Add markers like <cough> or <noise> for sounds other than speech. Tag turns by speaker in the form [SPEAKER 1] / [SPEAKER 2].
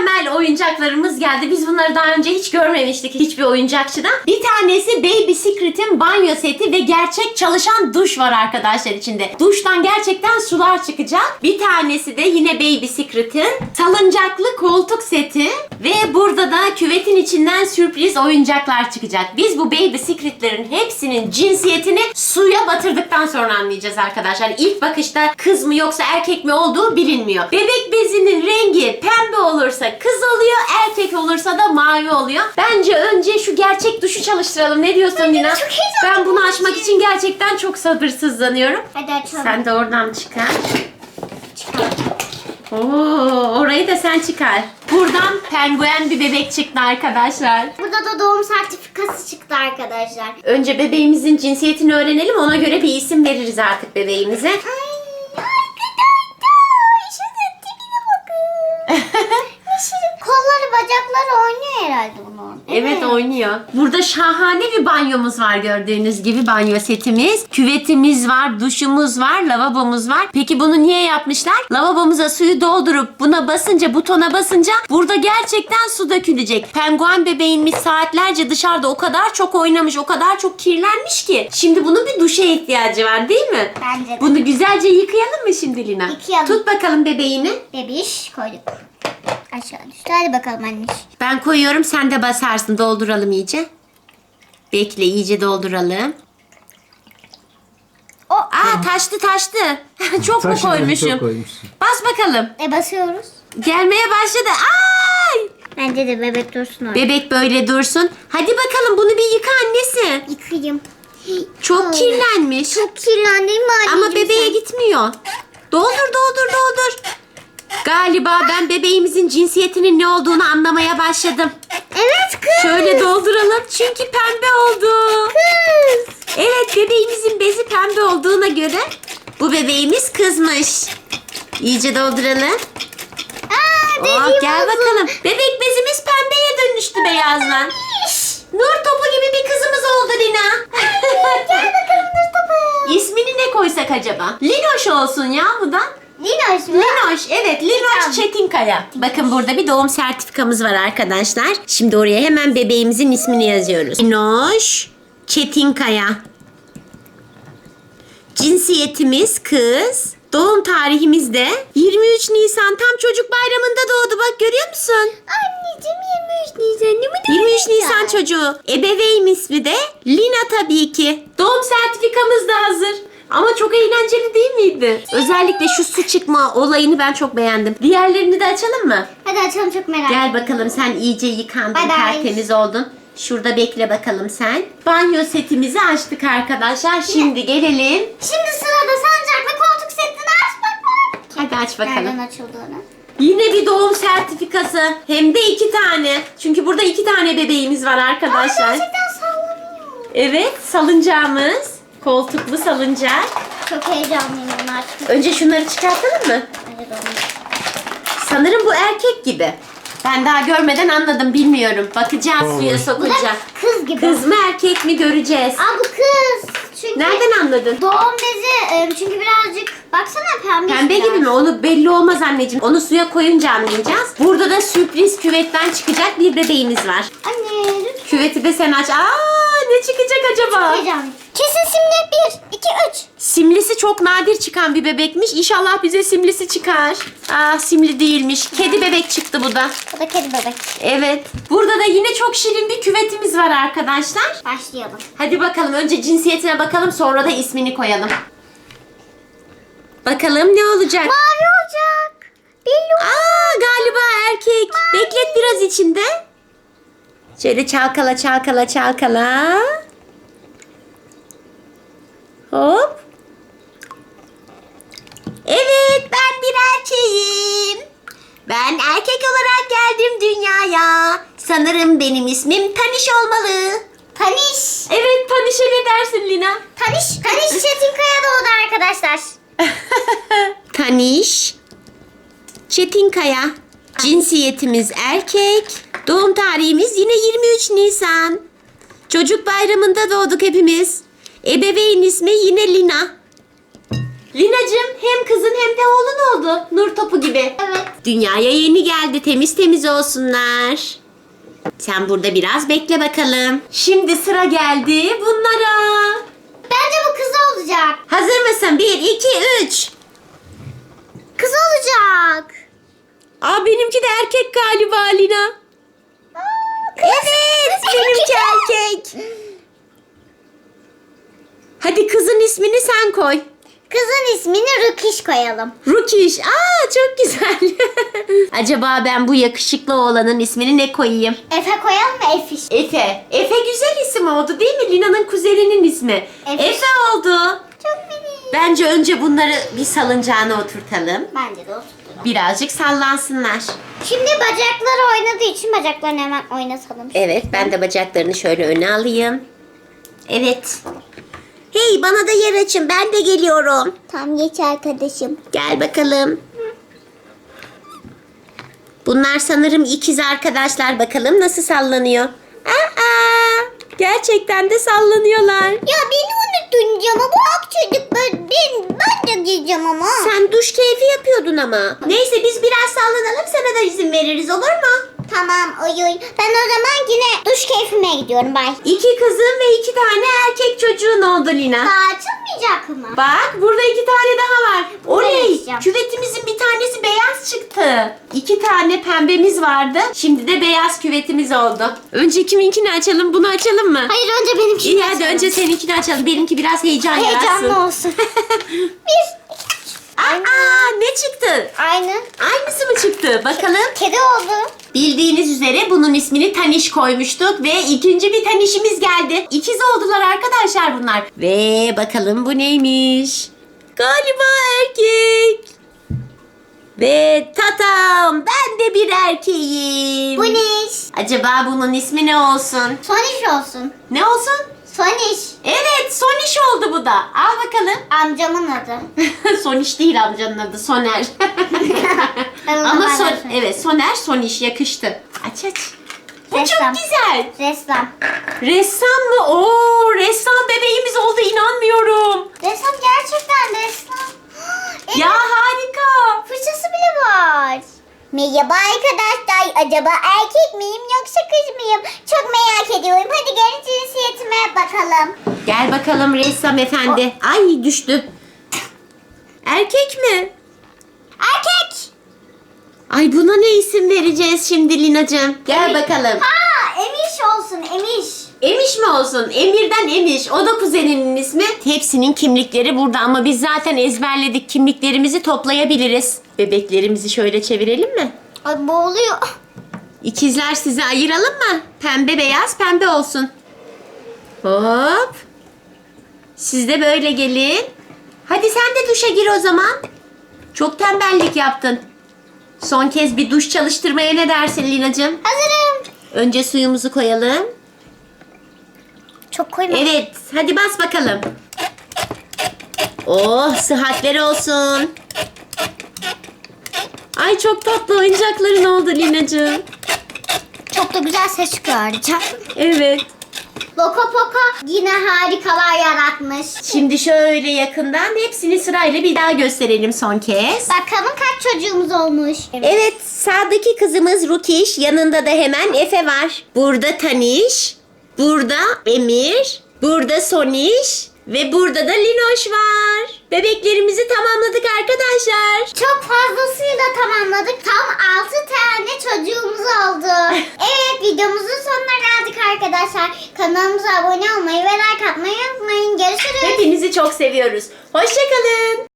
[SPEAKER 1] mükemmel oyuncaklarımız geldi. Biz bunları daha önce hiç görmemiştik hiçbir oyuncakçıdan. Bir tanesi Baby Secret'in banyo seti ve gerçek çalışan duş var arkadaşlar içinde. Duştan gerçekten sular çıkacak. Bir tanesi de yine Baby Secret'in salıncaklı koltuk seti ve burada da küvetin içinden sürpriz oyuncaklar çıkacak. Biz bu Baby Secret'lerin hepsinin cinsiyetini suya batırdıktan sonra anlayacağız arkadaşlar. İlk bakışta kız mı yoksa erkek mi olduğu bilinmiyor. Bebek bezinin rengi pembe olursa kız oluyor, erkek olursa da mavi oluyor. Bence önce şu gerçek duşu çalıştıralım. Ne diyorsun Lina?
[SPEAKER 2] çok heyecanlı
[SPEAKER 1] Ben bunu açmak için gerçekten çok sabırsızlanıyorum.
[SPEAKER 2] Hadi açalım.
[SPEAKER 1] Sen de oradan çıkar.
[SPEAKER 2] Çıkar.
[SPEAKER 1] Oo, orayı da sen çıkar. Buradan penguen bir bebek çıktı arkadaşlar.
[SPEAKER 2] Burada da doğum sertifikası çıktı arkadaşlar.
[SPEAKER 1] Önce bebeğimizin cinsiyetini öğrenelim. Ona göre bir isim veririz artık bebeğimize.
[SPEAKER 2] Ay herhalde bunun.
[SPEAKER 1] Evet oynuyor. Burada şahane bir banyomuz var gördüğünüz gibi banyo setimiz. Küvetimiz var, duşumuz var, lavabomuz var. Peki bunu niye yapmışlar? Lavabomuza suyu doldurup buna basınca, butona basınca burada gerçekten su dökülecek. Penguen bebeğimiz saatlerce dışarıda o kadar çok oynamış, o kadar çok kirlenmiş ki. Şimdi bunun bir duşa ihtiyacı var değil mi?
[SPEAKER 2] Bence de.
[SPEAKER 1] Bunu güzelce yıkayalım mı şimdi Lina?
[SPEAKER 2] Yıkayalım.
[SPEAKER 1] Tut bakalım bebeğini.
[SPEAKER 2] Bebiş koyduk. Aşağı düştü. Hadi bakalım anneş.
[SPEAKER 1] Ben koyuyorum sen de basarsın. Dolduralım iyice. Bekle iyice dolduralım.
[SPEAKER 2] O.
[SPEAKER 1] Aa taştı taştı. <laughs> çok mu
[SPEAKER 3] Taşıdı,
[SPEAKER 1] koymuşum?
[SPEAKER 3] çok koymuşsun.
[SPEAKER 1] Bas bakalım.
[SPEAKER 2] E basıyoruz.
[SPEAKER 1] Gelmeye başladı. Ay!
[SPEAKER 2] Bence de bebek dursun orada.
[SPEAKER 1] Bebek böyle dursun. Hadi bakalım bunu bir yıka annesi.
[SPEAKER 2] Yıkayayım.
[SPEAKER 1] Çok kirlenmiş.
[SPEAKER 2] Çok kirlendi mi anneciğim
[SPEAKER 1] Ama bebeğe
[SPEAKER 2] sen?
[SPEAKER 1] gitmiyor. Doldur doldur doldur. Galiba ben bebeğimizin cinsiyetinin ne olduğunu anlamaya başladım.
[SPEAKER 2] Evet kız.
[SPEAKER 1] Şöyle dolduralım çünkü pembe oldu.
[SPEAKER 2] Kız.
[SPEAKER 1] Evet bebeğimizin bezi pembe olduğuna göre bu bebeğimiz kızmış. İyice dolduralım.
[SPEAKER 2] Aa
[SPEAKER 1] Oh, gel
[SPEAKER 2] oldu.
[SPEAKER 1] bakalım. Bebek bezimiz pembeye dönüştü beyazdan. Nur topu gibi bir kızımız oldu Lina.
[SPEAKER 2] Gel bakalım dur topu. <laughs>
[SPEAKER 1] İsmini ne koysak acaba? Linoş olsun ya bu da.
[SPEAKER 2] Linoş mu?
[SPEAKER 1] Linoş evet Linoş Çetinkaya. Bakın burada bir doğum sertifikamız var arkadaşlar. Şimdi oraya hemen bebeğimizin ismini yazıyoruz. Linoş Çetinkaya. Cinsiyetimiz kız. Doğum tarihimiz de 23 Nisan tam çocuk bayramında doğdu bak görüyor musun?
[SPEAKER 2] Anneciğim 23 Nisan değil mi?
[SPEAKER 1] 23 Nisan çocuğu. Ebeveyn ismi de Lina tabii ki. Doğum sertifikamız da hazır. Ama çok eğlenceli değil miydi? Özellikle şu su çıkma olayını ben çok beğendim. Diğerlerini de açalım mı?
[SPEAKER 2] Hadi açalım çok merak
[SPEAKER 1] Gel bakalım sen iyice yıkandın,
[SPEAKER 2] Bye bye.
[SPEAKER 1] tertemiz oldun. Şurada bekle bakalım sen. Banyo setimizi açtık arkadaşlar. Şimdi gelelim.
[SPEAKER 2] Şimdi sırada sancaklı koltuk setini aç bakalım.
[SPEAKER 1] Hadi aç bakalım.
[SPEAKER 2] Nereden açıldığını.
[SPEAKER 1] Yine bir doğum sertifikası. Hem de iki tane. Çünkü burada iki tane bebeğimiz var
[SPEAKER 2] Aa,
[SPEAKER 1] arkadaşlar.
[SPEAKER 2] gerçekten sallanıyor.
[SPEAKER 1] Evet salıncağımız. Koltuklu salıncak.
[SPEAKER 2] Çok heyecanlıyım açmak.
[SPEAKER 1] Önce şunları çıkartalım mı?
[SPEAKER 2] Doğru.
[SPEAKER 1] Sanırım bu erkek gibi. Ben daha görmeden anladım bilmiyorum. Bakacağız
[SPEAKER 3] Olmuş.
[SPEAKER 1] suya
[SPEAKER 2] Bu da
[SPEAKER 1] sokunca.
[SPEAKER 2] kız gibi.
[SPEAKER 1] Kız mı erkek mi göreceğiz.
[SPEAKER 2] Aa bu kız. Çünkü
[SPEAKER 1] Nereden anladın?
[SPEAKER 2] Doğum bezi e, çünkü birazcık baksana pembe.
[SPEAKER 1] Pembe
[SPEAKER 2] biraz.
[SPEAKER 1] gibi mi? Onu belli olmaz anneciğim. Onu suya koyunca anlayacağız. Burada da sürpriz küvetten çıkacak bir bebeğimiz var.
[SPEAKER 2] Anne lütfen.
[SPEAKER 1] Küveti de sen aç. Aa ne çıkacak acaba?
[SPEAKER 2] Heyecanlıyım. Kesin simli 1, 2, 3.
[SPEAKER 1] Simlisi çok nadir çıkan bir bebekmiş. İnşallah bize simlisi çıkar. Aa simli değilmiş. Kedi bebek çıktı bu da.
[SPEAKER 2] Bu da kedi bebek.
[SPEAKER 1] Evet. Burada da yine çok şirin bir küvetimiz var arkadaşlar.
[SPEAKER 2] Başlayalım.
[SPEAKER 1] Hadi bakalım önce cinsiyetine bakalım sonra da ismini koyalım. Bakalım ne olacak?
[SPEAKER 2] Mavi olacak. Belli
[SPEAKER 1] Aa galiba erkek. Beklet biraz içinde. Şöyle çalkala çalkala çalkala. Hop. Evet ben bir erkeğim. Ben erkek olarak geldim dünyaya. Sanırım benim ismim Taniş olmalı.
[SPEAKER 2] Taniş.
[SPEAKER 1] Evet Taniş'e ne dersin Lina?
[SPEAKER 2] Taniş. Taniş Çetinkaya doğdu arkadaşlar. <laughs>
[SPEAKER 1] Taniş. Çetinkaya. Cinsiyetimiz erkek. Doğum tarihimiz yine 23 Nisan. Çocuk bayramında doğduk hepimiz. Ebeveyn ismi yine Lina. Linacığım hem kızın hem de oğlun oldu. Nur topu gibi.
[SPEAKER 2] Evet.
[SPEAKER 1] Dünyaya yeni geldi. Temiz temiz olsunlar. Sen burada biraz bekle bakalım. Şimdi sıra geldi bunlara.
[SPEAKER 2] Bence bu kız olacak.
[SPEAKER 1] Hazır mısın? 1, 2, 3.
[SPEAKER 2] Kız olacak.
[SPEAKER 1] Aa benimki de erkek galiba Lina. Evet benimki erkek. Hadi kızın ismini sen koy.
[SPEAKER 2] Kızın ismini Rukiş koyalım.
[SPEAKER 1] Rukiş. Aa çok güzel. <laughs> Acaba ben bu yakışıklı oğlanın ismini ne koyayım?
[SPEAKER 2] Efe koyalım mı Efiş?
[SPEAKER 1] Efe. Efe güzel isim oldu değil mi? Lina'nın kuzeninin ismi.
[SPEAKER 2] Efe.
[SPEAKER 1] Efe oldu.
[SPEAKER 2] Çok minik.
[SPEAKER 1] Bence önce bunları bir salıncağına oturtalım.
[SPEAKER 2] Bence de olsun.
[SPEAKER 1] Birazcık sallansınlar.
[SPEAKER 2] Şimdi bacakları oynadığı için bacaklarını hemen oynatalım.
[SPEAKER 1] Evet ben de bacaklarını şöyle öne alayım. Evet. Hey bana da yer açın ben de geliyorum.
[SPEAKER 2] Tam geç arkadaşım.
[SPEAKER 1] Gel bakalım. Bunlar sanırım ikiz arkadaşlar. Bakalım nasıl sallanıyor. Aa, gerçekten de sallanıyorlar.
[SPEAKER 2] Ya beni unuttun cama bu ak çocuk ben, ben, ben de giyeceğim ama.
[SPEAKER 1] Sen duş keyfi yapıyordun ama. Neyse biz biraz sallanalım sana da izin veririz olur mu?
[SPEAKER 2] Tamam oy. Ben o zaman yine duş keyfime gidiyorum bay.
[SPEAKER 1] İki kızın ve iki tane erkek çocuğun oldu Lina.
[SPEAKER 2] Daha açılmayacak mı?
[SPEAKER 1] Bak burada iki tane daha var.
[SPEAKER 2] Değişeceğim.
[SPEAKER 1] küvetimizin bir tanesi beyaz çıktı. İki tane pembemiz vardı. Şimdi de beyaz küvetimiz oldu. Önce kiminkini açalım bunu açalım mı?
[SPEAKER 2] Hayır önce benimkini
[SPEAKER 1] İyi hadi
[SPEAKER 2] açalım.
[SPEAKER 1] önce seninkini açalım. Benimki biraz heyecan
[SPEAKER 2] Heyecanlı
[SPEAKER 1] yaratsın.
[SPEAKER 2] olsun. <laughs> Bir.
[SPEAKER 1] Aa ne çıktı?
[SPEAKER 2] Aynı.
[SPEAKER 1] Aynısı mı çıktı? Bakalım.
[SPEAKER 2] Kedi oldu.
[SPEAKER 1] Bildiğiniz üzere bunun ismini Taniş koymuştuk ve ikinci bir Taniş'imiz geldi. İkiz oldular arkadaşlar bunlar. Ve bakalım bu neymiş? Galiba erkek. Ve tatam ben de bir erkeğim.
[SPEAKER 2] Bu ne iş?
[SPEAKER 1] Acaba bunun ismi ne olsun?
[SPEAKER 2] Soniş olsun.
[SPEAKER 1] Ne olsun?
[SPEAKER 2] Soniş.
[SPEAKER 1] Evet Soniş oldu bu da. Al bakalım.
[SPEAKER 2] Amcamın adı. <laughs>
[SPEAKER 1] Soniş değil amcanın adı Soner. <laughs> Ama son, evet Soner Soniş yakıştı. Aç aç. Bu çok
[SPEAKER 2] Ressam.
[SPEAKER 1] güzel.
[SPEAKER 2] Ressam.
[SPEAKER 1] Ressam mı? Oo, ressam bebeğimiz oldu inanmıyorum.
[SPEAKER 2] Ressam gerçekten ressam. <gasps>
[SPEAKER 1] Ya
[SPEAKER 2] Evet, Merhaba arkadaşlar. Acaba erkek miyim yoksa kız mıyım? Çok merak ediyorum. Hadi gelin cinsiyetime bakalım.
[SPEAKER 1] Gel bakalım ressam efendi. Ay düştü. Erkek mi?
[SPEAKER 2] Erkek.
[SPEAKER 1] Ay buna ne isim vereceğiz şimdi Linacığım? Gel bakalım.
[SPEAKER 2] Ha, Emiş olsun Emiş.
[SPEAKER 1] Emiş mi olsun? Emir'den Emiş. O da kuzeninin ismi. Hepsinin kimlikleri burada ama biz zaten ezberledik. Kimliklerimizi toplayabiliriz. Bebeklerimizi şöyle çevirelim mi?
[SPEAKER 2] Ay boğuluyor.
[SPEAKER 1] İkizler sizi ayıralım mı? Pembe beyaz pembe olsun. Hop. Siz de böyle gelin. Hadi sen de duşa gir o zaman. Çok tembellik yaptın. Son kez bir duş çalıştırmaya ne dersin Linacığım?
[SPEAKER 2] Hazırım.
[SPEAKER 1] Önce suyumuzu koyalım.
[SPEAKER 2] Çok koyma.
[SPEAKER 1] Evet, hadi bas bakalım. Oh, sıhhatler olsun. Ay çok tatlı oyuncakların oldu Linacığım.
[SPEAKER 2] Çok da güzel ses çıkıyor.
[SPEAKER 1] Evet.
[SPEAKER 2] Loka Poka yine harikalar yaratmış.
[SPEAKER 1] Şimdi şöyle yakından hepsini sırayla bir daha gösterelim son kez.
[SPEAKER 2] Bakalım kaç çocuğumuz olmuş.
[SPEAKER 1] Evet, sağdaki kızımız Rukiş, yanında da hemen Efe var. Burada Taniş, burada Emir, burada Soniş ve burada da Linoş var. Bebeklerimizi tamamladık arkadaşlar.
[SPEAKER 2] Çok fazlasıyla tamamladık. Tam 6 tane çocuğumuz oldu. <laughs> evet videomuzun sonuna geldik arkadaşlar. Kanalımıza abone olmayı ve like atmayı unutmayın. Görüşürüz.
[SPEAKER 1] Hepinizi çok seviyoruz. Hoşçakalın.